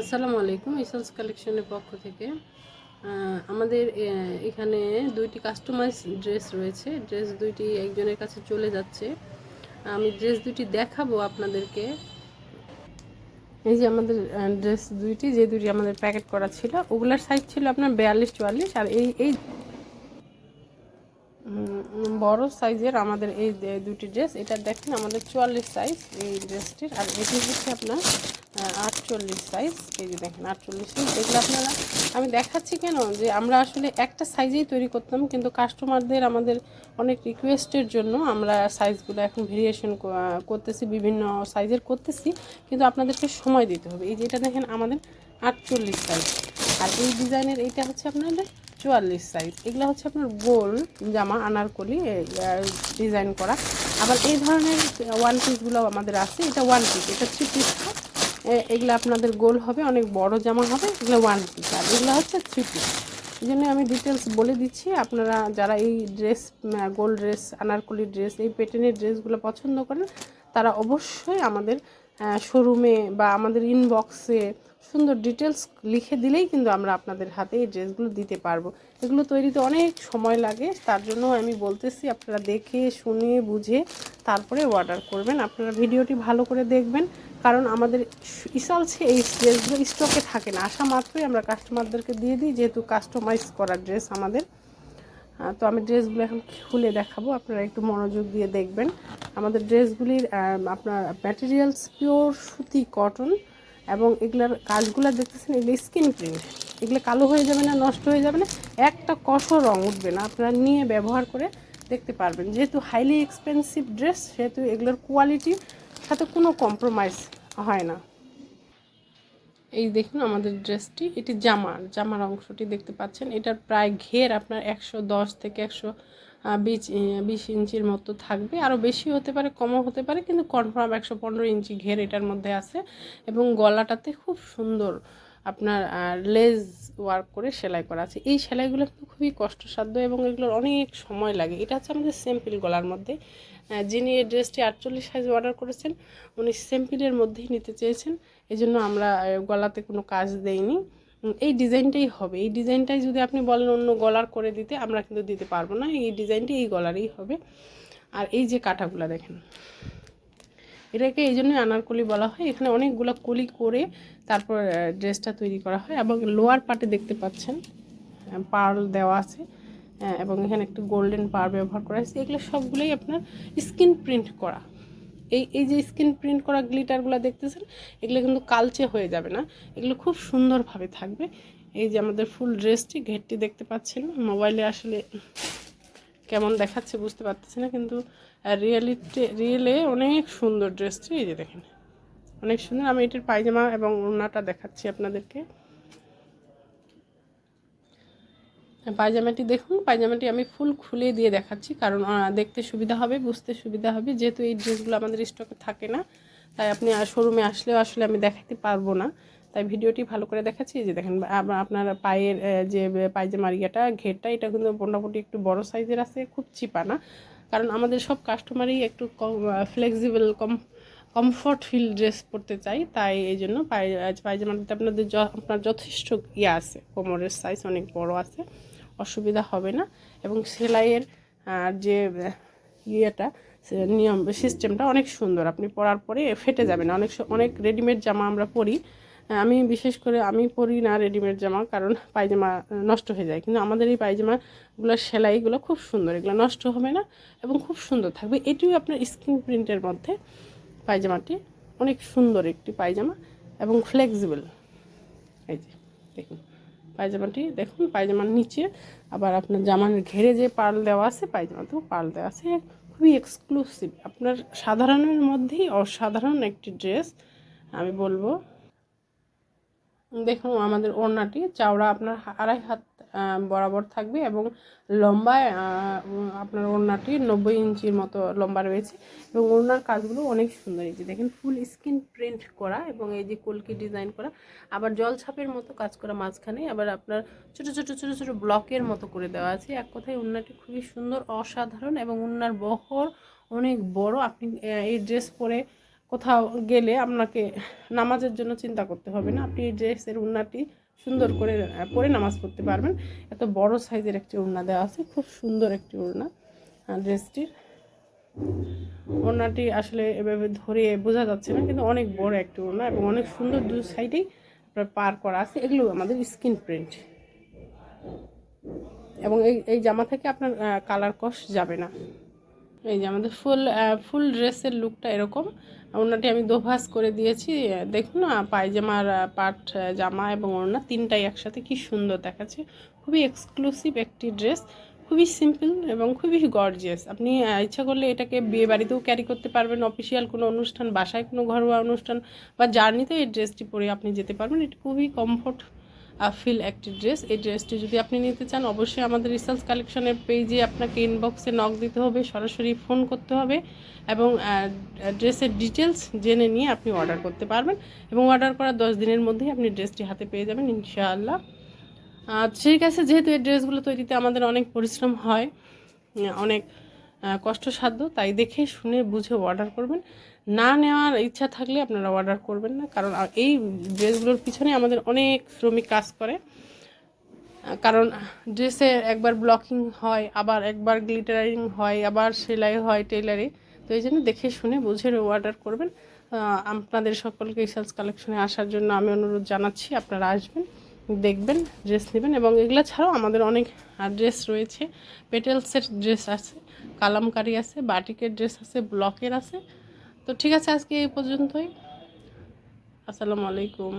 আসসালামু আলাইকুম ইসলস কালেকশনের পক্ষ থেকে। আমাদের এখানে দুইটি কাস্টমাইজ ড্রেস রয়েছে। ড্রেস দুইটি একজনের কাছে চলে যাচ্ছে। আমি ড্রেস দুইটি দেখাবো আপনাদেরকে। এই যে আমাদের ড্রেস দুইটি, যে দুইটি আমাদের প্যাকেট করা ছিল, ওগুলার সাইজ ছিল আপনার বিয়াল্লিশ চুয়াল্লিশ, আর এই এই বড় সাইজের আমাদের এই দুটি ড্রেস। এটা দেখেন আমাদের চুয়াল্লিশ সাইজ এই ড্রেসটির। আর এটি হচ্ছে আপনার আটচল্লিশ সাইজ। এই যে দেখেন, আটচল্লিশ সাইজ। এগুলো আপনারা, আমি দেখাচ্ছি কেন? যে আমরা আসলে একটা সাইজেই তৈরি করতাম, কিন্তু কাস্টমারদের আমাদের অনেক রিকোয়েস্টের জন্য আমরা সাইজগুলো এখন ভেরিয়েশন করতেছি, বিভিন্ন সাইজের করতেছি, কিন্তু আপনাদেরকে সময় দিতে হবে। এই যেটা দেখেন আমাদের আটচল্লিশ সাইজ। আর এই ডিজাইনের এইটা হচ্ছে আপনাদের চুয়াল্লিশ সাইজ এগুলো হচ্ছে আপনার গোল জামা, আনারকলি ডিজাইন করা। আবার এই ধরনের ওয়ান পিসগুলো আমাদের আছে, এটা ওয়ান পিস এটা থ্রি পিস এগুলো আপনাদের গোল হবে, অনেক বড় জামা হবে, এগুলো ওয়ান পিস আর এগুলো হচ্ছে থ্রি পিস এই জন্য আমি ডিটেলস বলে দিচ্ছি, আপনারা যারা এই ড্রেস গোল ড্রেস আনারকলি ড্রেস এই প্যাটার্নের ড্রেসগুলো পছন্দ করেন, তারা অবশ্যই আমাদের শোরুমে বা আমাদের ইনবক্সে সুন্দর ডিটেলস লিখে দিলেই কিন্তু আমরা আপনাদের হাতে এই ড্রেসগুলো দিতে পারব। এগুলো তৈরিতে অনেক সময় লাগে, তার জন্য আমি বলতেছি আপনারা দেখে, শুনে, বুঝে তারপরে অর্ডার করবেন। আপনারা ভিডিওটি ভালো করে দেখবেন, কারণ আমাদের ইসালছে এই ড্রেসগুলো স্টকে থাকে না। আসা মাত্রই আমরা কাস্টমারদেরকে দিয়ে দিই, যেহেতু কাস্টমাইজ করা ড্রেস আমাদের। তো আমি ড্রেসগুলো এখন খুলে দেখাবো। আপনারা একটু মনোযোগ দিয়ে দেখবেন। আমাদের ড্রেসগুলির আপনার ম্যাটেরিয়ালস পিওর সুতি কটন এবং এগুলার কাজগুলো দেখতেছেন, এগুলো স্কিন প্রিন্ট এগুলো কালো হয়ে যাবে না, নষ্ট হয়ে যাবে না, একটা কষো রং উঠবে না। আপনারা নিয়ে ব্যবহার করে দেখতে পারবেন। যেহেতু হাইলি এক্সপেন্সিভ ড্রেস সেহেতু এগুলোর কোয়ালিটির সাথে কোনো কম্প্রোমাইজ হয় না। এই দেখুন আমাদের ড্রেসটি এটি জামার জামার অংশটি দেখতে পাচ্ছেন। এটার প্রায় ঘের আপনার একশো দশ থেকে একশো বিশ বিশ ইঞ্চির মতো থাকবে। আরও বেশি হতে পারে, কমও হতে পারে, কিন্তু কনফার্ম একশো পনেরো ইঞ্চি ঘের এটার মধ্যে আছে। এবং গলাটাতে খুব সুন্দর আপনার লেজ ওয়ার্ক করে সেলাই করা আছে। এই সেলাইগুলো কিন্তু খুবই কষ্টসাধ্য এবং এগুলোর অনেক সময় লাগে। এটা হচ্ছে আমাদের সিম্পল গলার মধ্যে। যিনি এই ড্রেসটি আটচল্লিশ সাইজ অর্ডার করেছেন, উনি সিম্পলের মধ্যেই নিতে চেয়েছেন। এই জন্য আমরা গলাতে কোনো কাজ দেইনি। এই ডিজাইনটাই হবে। এই ডিজাইনটাই যদি আপনি বলেন অন্য গলার করে দিতে, আমরা কিন্তু দিতে পারব না। এই ডিজাইনটি এই গলারই হবে। আর এই যে কাটাগুলো দেখেন। এটাকে এই জন্যই আনারকলি বলা হয়। এখানে অনেকগুলো কলি করে তারপর ড্রেসটা তৈরি করা হয় এবং লোয়ার পার্টে দেখতে পাচ্ছেন পার্ল দেওয়া আছে এবং এখানে একটু গোল্ডেন পার ব্যবহার করা হয়েছে। এগুলো সবগুলোই আপনার স্কিন প্রিন্ট করা। এই এই যে স্কিন প্রিন্ট করা গ্লিটারগুলো দেখতেছেন, এগুলো কিন্তু কালচে হয়ে যাবে না। এগুলো খুব সুন্দরভাবে থাকবে। এই যে আমাদের ফুল ড্রেসটি, ঘেরটি দেখতে পাচ্ছেন। মোবাইলে আসলে কেমন দেখাচ্ছে বুঝতে পারতেছি না, কিন্তু রিয়েলিটি রিয়েলে অনেক সুন্দর ড্রেসটি এই যে দেখেন। অনেক সুন্দর। আমি এটির পায়জামা এবং ওড়নাটা দেখাচ্ছি আপনাদেরকে। পায়জামাটি দেখুন, পায়জামাটি আমি ফুল খুলে দিয়ে দেখাচ্ছি, কারণ দেখতে সুবিধা হবে, বুঝতে সুবিধা হবে। যেহেতু এই ড্রেসগুলো আমাদের স্টকে থাকে না, তাই আপনি শোরুমে আসলেও আসলে আমি দেখাতে পারব না। তাই ভিডিওটি ভালো করে দেখাচ্ছি। যে দেখেন আপনার পায়ের যে পায়জামার ইয়েটা ঘেরটা, এটা কিন্তু মোটামুটি একটু বড় সাইজের আছে, খুব চিপা না। কারণ আমাদের সব কাস্টমারই একটু কম ফ্লেক্সিবল কম কমফর্ট ফিল ড্রেস পরতে চাই তাই এই জন্য পায় পায়জামাটাতে আপনাদের আপনার যথেষ্ট ইয়ে আছে, কোমরের সাইজ অনেক বড় আছে, অসুবিধা হবে না। এবং সেলাইয়ের যে ইয়েটা নিয়ম সিস্টেমটা অনেক সুন্দর। আপনি পরার পরে ফেটে যাবে না। অনেক অনেক রেডিমেড জামা আমরা পরি আমি বিশেষ করে আমি পরি না রেডিমেড জামা, কারণ পায়জামা নষ্ট হয়ে যায়। কিন্তু আমাদের এই পায়জামাগুলোর সেলাইগুলো খুব সুন্দর, এগুলো নষ্ট হবে না এবং খুব সুন্দর থাকবে। এটিও আপনার স্ক্রিন প্রিন্টের মধ্যে। পায়জামাটি অনেক সুন্দর একটি পায়জামা এবং ফ্লেক্সিবল এই যে, দেখুন, পায়জামাটি, দেখুন, পায়জামার নিচে আবার আপনার জামার ঘেরে যে পাল দেওয়া আছে, পায়জামাতেও পাল দেওয়া আছে, খুবই এক্সক্লুসিভ আপনার সাধারণের মধ্যেই অসাধারণ একটি ড্রেস আমি বলব। দেখুন, আমাদের ওড়নাটি, চওড়া আপনার আড়াই হাত বরাবর থাকবে এবং লম্বায় আপনার ওড়নাটি নব্বই ইঞ্চির মতো লম্বা রয়েছে এবং ওড়নার কাজগুলো অনেক সুন্দর। এই যে দেখেন, ফুল স্কিন প্রিন্ট করা এবং এই যে কলকি ডিজাইন করা, আবার জল ছাপের মতো কাজ করা মাঝখানে, আবার আপনার ছোট ছোট ছোট ছোট ব্লকের মতো করে দেওয়া আছে। এক কথায় ওড়নাটি খুবই সুন্দর, অসাধারণ এবং ওড়নার বহর অনেক বড়। আপনি এই ড্রেস পরে কোথাও গেলে আপনাকে নামাজের জন্য চিন্তা করতে হবে না। আপনি ড্রেসের উন্নাটি সুন্দর করে, পরে নামাজ পড়তে পারবেন। এত বড় সাইজের একটি ওড়না দেওয়া আছে, খুব সুন্দর একটি ওড়না ড্রেসটির। ওড়নাটি আসলে এভাবে ধরে বোঝা যাচ্ছে না, কিন্তু অনেক বড় একটি ওড়না এবং অনেক সুন্দর দু সাইডেই আপনার পার করা আছে। এগুলো আমাদের স্কিন প্রিন্ট। এবং এই এই জামা থেকে আপনার কালার কস যাবে না। এই যে আমাদের ফুল ফুল ড্রেসের লুকটা এরকম। ওড়নাটি আমি দোভাস করে দিয়েছি। দেখুন না, পায়জামার পাট জামা এবং ওড়না তিনটাই একসাথে কি সুন্দর দেখাচ্ছে। খুবই এক্সক্লুসিভ একটি ড্রেস খুবই সিম্পল এবং খুবই গর্জিয়াস আপনি ইচ্ছা করলে এটাকে বিয়ে বাড়িতেও ক্যারি করতে পারবেন অফিসিয়াল কোনো অনুষ্ঠান, বাসায় কোনো ঘরোয়া অনুষ্ঠান বা জার্নিতেও এই ড্রেসটি পরে আপনি যেতে পারবেন। এটি খুবই কমফোর্ট ফিল একটি ড্রেস এই ড্রেসটি যদি আপনি নিতে চান, অবশ্যই আমাদের রিসার্চ কালেকশনের পেজে আপনাকে ইনবক্সে নক দিতে হবে, সরাসরি ফোন করতে হবে এবং ড্রেসের ডিটেলস জেনে নিয়ে আপনি অর্ডার করতে পারবেন এবং অর্ডার করার দশ দিনের মধ্যেই আপনি ড্রেসটি হাতে পেয়ে যাবেন, ইনশাআল্লাহ। ঠিক আছে যেহেতু এই ড্রেসগুলো তৈরিতে আমাদের অনেক পরিশ্রম হয়, অনেক কষ্টসাধ্য, তাই দেখে শুনে বুঝে অর্ডার করবেন। না নেওয়ার ইচ্ছা থাকলে আপনারা অর্ডার করবেন না, কারণ এই ড্রেসগুলোর পিছনে আমাদের অনেক শ্রমিক কাজ করে। কারণ ড্রেসে একবার ব্লকিং হয়, আবার একবার গ্লিটারিং হয়, আবার সেলাই হয় টেলারে তো এই জন্য দেখে শুনে বুঝে অর্ডার করবেন। আপনাদের সকলকে সেলস কালেকশনে আসার জন্য আমি অনুরোধ জানাচ্ছি, আপনারা আসবেন। দেখবেন ড্রেস নেবেন এবং এগুলো ছাড়াও আমাদের অনেক ড্রেস রয়েছে। পেটেলসের ড্রেস আছে, কালামকারি আছে, বাটিকের ড্রেস আছে ব্লকের আছে। তো ঠিক আছে, আজকে এই পর্যন্তই। আসসালামু আলাইকুম।